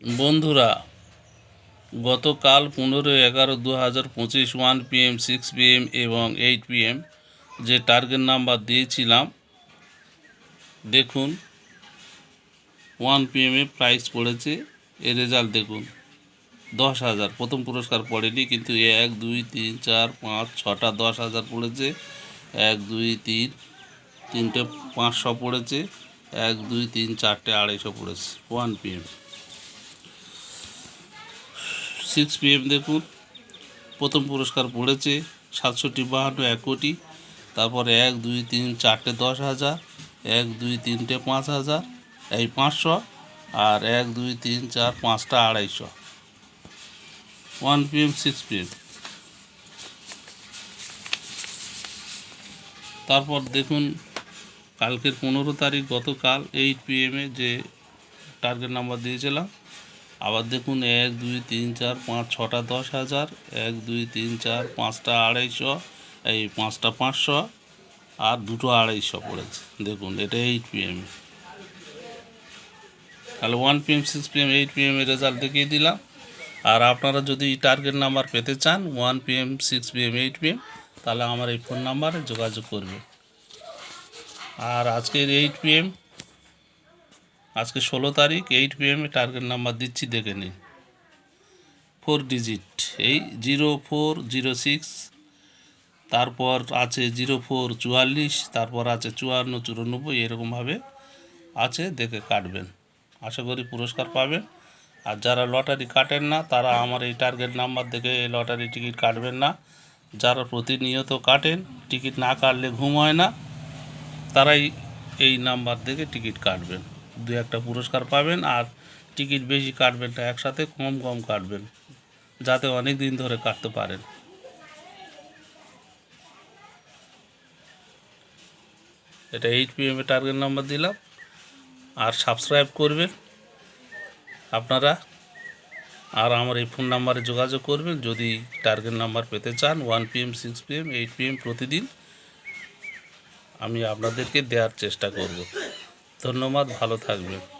বন্ধুরা, গতকাল পনেরো এগারো দু হাজার পঁচিশ ওয়ান পিএম সিক্স পিএম এবং এইট পিএম যে টার্গেট নাম্বার দিয়েছিলাম, দেখুন ওয়ান পিএমে প্রাইস পড়েছে, এর রেজাল্ট দেখুন, দশ হাজার। প্রথম পুরস্কার পড়েনি, কিন্তু এক, দুই, তিন, চার, পাঁচ, ছটা, দশ হাজার পড়েছে, এক, দুই, তিন, তিনটে পাঁচশো পড়েছে, এক, দুই, তিন, চারটে আড়াইশো পড়েছে ওয়ান পিএম সিক্স পিএম দেখুন। প্রথম পুরস্কার পড়েছে সাতষট্টি, বাহান্ন, এক কোটি। তারপরে এক, দুই, তিন, চারটে, দশ হাজার। এক, দুই, তিনটে, পাঁচ হাজার। এই পাঁচশো। আর এক, দুই, তিন, চার, পাঁচটা, আড়াইশো। ওয়ান পিএম সিক্স পিএম তারপর দেখুন, কালকের পনেরো তারিখ গতকাল এইট পিএমে যে টার্গেট নাম্বার দিয়েছিলাম আবার দেখুন এক, দুই, তিন, চার, পাঁচ, ছটা, দশ হাজার। এক, দুই, তিন, চার, পাঁচটা আড়াইশো, এই পাঁচটা পাঁচশো আর দুটো আড়াইশো পড়েছে। দেখুন, এটা এইট পিএম তাহলে one PM six PM eight PM এর রেজাল্ট দেখিয়ে দিলাম। আর আপনারা যদি টার্গেট নাম্বার পেতে চান one PM six PM eight PM তাহলে আমার এই ফোন নাম্বারে যোগাযোগ করবে। আর আজকের এইট পিএম আজকে ষোলো তারিখ এইট পিএমে টার্গেট নাম্বার দিচ্ছি, দেখে নিন। ফোর ডিজিট এই জিরো ফোর জিরো সিক্স তারপর আছে জিরো ফোর চুয়াল্লিশ, তারপর আছে চুয়ান্ন, চুরানব্বই এরকমভাবে আছে, দেখে কাটবেন। আশা করি পুরস্কার পাবেন। আর যারা লটারি কাটেন না, তারা আমার এই টার্গেট নাম্বার দেখে এই লটারি টিকিট কাটবেন না। যারা প্রতিনিয়ত কাটেন, টিকিট না কাটলে ঘুম হয় না, তারাই এই নাম্বার দেখে টিকিট কাটবেন। দু একটা পুরস্কার পাবেন আর টিকিট বেশি কাটবেন না একসাথে কম কম কাটবেন, যাতে অনেক দিন ধরে কাটতে পারেন। এটা এইট পিএমে টার্গেট নাম্বার দিলাম, আর সাবস্ক্রাইব করবেন আপনারা, আর আমার এই ফোন নাম্বারে যোগাযোগ করবেন, যদি টার্গেট নাম্বার পেতে চান one PM six PM eight PM প্রতিদিন, আমি আপনাদেরকে দেওয়ার চেষ্টা করব। ধন্যবাদ ভালো থাকবেন।